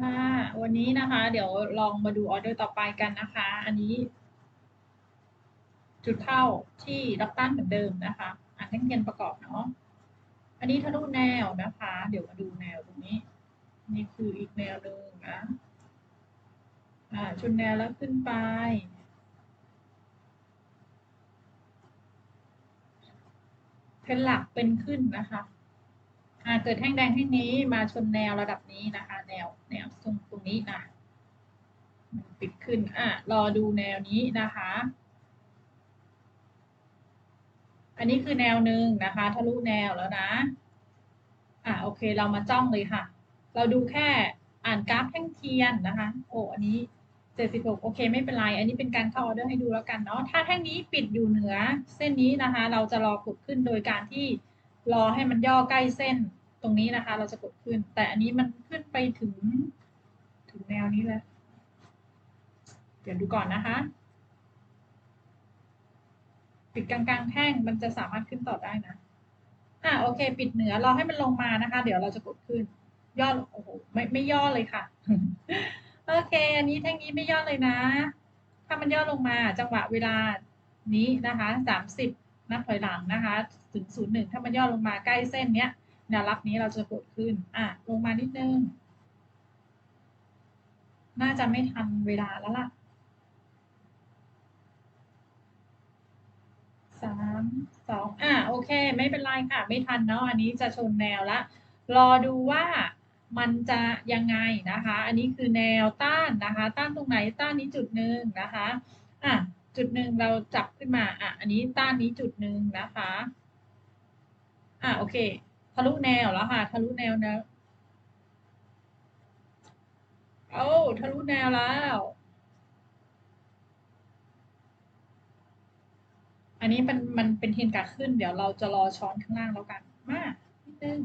ค่ะวันนี้นะคะ เดี๋ยวลองมาดูออเดอร์ต่อไปกันนะคะ อันนี้ จุดเข้าที่รับต้านเหมือนเดิมนะคะอ่านแท่งเทียนประกอบเนาะอันนี้ทะลุแนวนะคะ เดี๋ยวมาดูแนวตรงนี้ นี่คืออีกแนวหนึ่งนะอ่าชนแนวแล้วขึ้นไปเทรนหลักเป็นขึ้นนะคะ เกิดแท่งแดงแท่งนี้มาชนแนวระดับนี้นะคะ แนวแนวตรงตรงนี้นะปิดขึ้นอะรอดูแนวนี้นะคะ อันนี้คือแนวหนึ่งนะคะทะลุแนวแล้วนะอะโอเคเรามาจ้องเลยค่ะ เราดูแค่อ่านกราฟแท่งเทียนนะคะ โอ้อันนี้เจ็ดสิบหกโอเคไม่เป็นไรอันนี้เป็นการเข้าออเดอร์ให้ดูแล้วกันเนาะถ้าแท่งนี้ปิดอยู่เหนือ เส้นนี้นะคะ เราจะรอกดขึ้นโดยการที่ รอให้มันย่อใกล้เส้นตรงนี้นะคะ เราจะกดขึ้น แต่อันนี้มันขึ้นไปถึง ถึงแนวนี้แล้วเดี๋ยวดูก่อนนะคะปิดกลางๆแท่งมันจะสามารถขึ้นต่อได้นะ อะโอเค ปิดเหนือรอให้มันลงมานะคะ เดี๋ยวเราจะกดขึ้น ย่อโอ้โหไม่ไม่ย่อเลยค่ะ โอเค อันนี้แท่งนี้ไม่ย่อเลยนะ ถ้ามันย่อลงมาจังหวะเวลานี้นะคะสามสิบ นับถอยหลังนะคะถึงศูนย์หนึ่งถ้ามันย่อลงมาใกล้เส้นเนี้ยแนวรับนี้เราจะกดขึ้นอะลงมานิดนึง น่าจะไม่ทันเวลาแล้วล่ะสามสองอะโอเค ไม่เป็นไรค่ะ ไม่ทันเนาะอันนี้จะชนแนวละ รอดูว่ามันจะยังไงนะคะ อันนี้คือแนวต้านนะคะ ต้านตรงไหนต้านนี้จุดหนึ่งนะคะอะ จุดหนึ่งเราจับขึ้นมาอะอันนี้ต้านนี้จุดหนึ่งนะคะอะโอเค ทะลุแนวแล้วค่ะ ทะลุแนวแล้วโอ้ทะลุแนวแล้ว อันนี้มันมันเป็นเทนกาขึ้น เดี๋ยวเราจะรอช้อนข้างล่างแล้วกัน มานิดนึง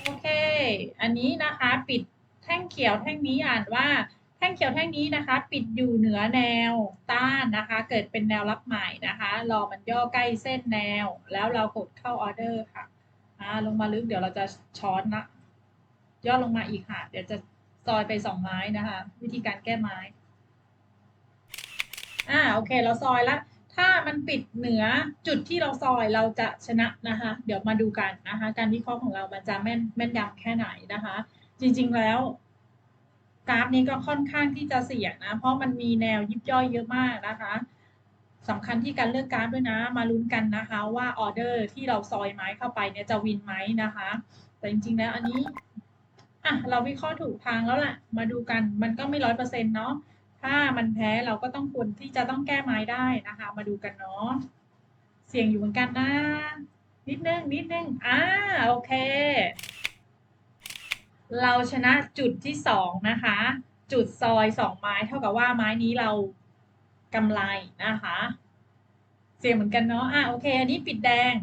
โอเค อันนี้นะคะ ปิดแท่งเขียวแท่งนี้อ่านว่า ท่งเขียวแท่งนี้นะคะ ปิดอยู่เหนือแนวต้านนะคะ เกิดเป็นแนวรับใหม่นะคะรอมันย่อใกล้เส้นแนว แล้วเรากดเข้าออเดอร์ค่ะอ่าลงมาลึกเดี๋ยวเราจะช้อนนะย่อลงมาอีกค่ะ เดี๋ยวจะซอยไปสองไม้นะคะ วิธีการแก้ไม้อ่าโอเค เราซอยแล้วถ้ามันปิดเหนือจุดที่เราซอยเราจะชนะนะคะ เดี๋ยวมาดูกันนะคะ การวิเคราะห์ของเรามันจะแม่นแม่นยำแค่ไหนนะคะ จริงๆแล้ว กราฟนี้ก็ค่อนข้างที่จะเสี่ยงนะ เพราะมันมีแนวยิบย่อยเยอะมากนะคะสำคัญที่การเลือกกราฟด้วยนะ มาลุ้นกันนะคะว่าออเดอร์ที่เราซอยไม้เข้าไปเนี่ยจะวินไหมนะคะ แต่จริงๆแล้วอันนี้อะเราวิเคราะห์ถูกทางแล้วแหละมาดูกันมันก็ไม่ร้อยเปอร์เซ็นต์เนาะถ้ามันแพ้เราก็ต้องควรที่จะต้องแก้ไม้ได้นะคะ มาดูกันเนาะเสี่ยงอยู่เหมือนกันนะนิดนึงนิดนึงอ่าโอเค เราชนะจุดที่สองนะคะ จุดซอยสองไม้เท่ากับว่าไม้นี้เรากำไรนะคะ เสี่ยงเหมือนกันเนาะอ่าโอเค อันนี้ปิดแดง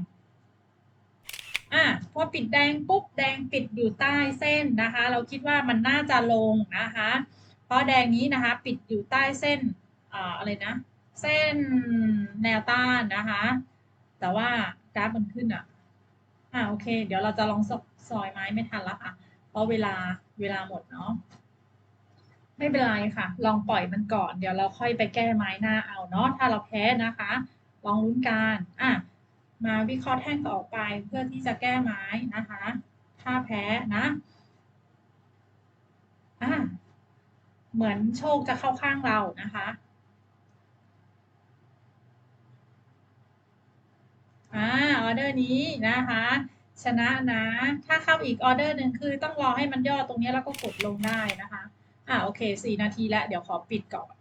อะพอปิดแดงปุ๊บแดงปิดอยู่ใต้เส้นนะคะ เราคิดว่ามันน่าจะลงนะคะ เพราะแดงนี้นะคะปิดอยู่ใต้เส้นอ่าอะไรนะ เส้นแนวต้านนะคะ แต่ว่ากราฟมันขึ้นอะอ่าโอเค เดี๋ยวเราจะลองซอยไม้ไม่ทันละค่ะ เพราะเวลาเวลาหมดเนาะไม่เป็นไรค่ะ ลองปล่อยมันก่อน เดี๋ยวเราค่อยไปแก้ไม้หน้าเอาเนาะถ้าเราแพ้นะคะ ลองลุ้นกันอะมาวิเคราะห์แท่งต่อไปเพื่อที่จะแก้ไม้นะคะ ถ้าแพ้นะอะเหมือนโชคจะเข้าข้างเรานะคะอ่าออเดอร์นี้นะคะ ชนะนะ ถ้าเข้าอีกออเดอร์หนึ่งคือต้องรอให้มันย่อตรงนี้แล้วก็กดลงได้นะคะ อ่าโอเคสี่นาทีแล้ว เดี๋ยวขอปิดก่อน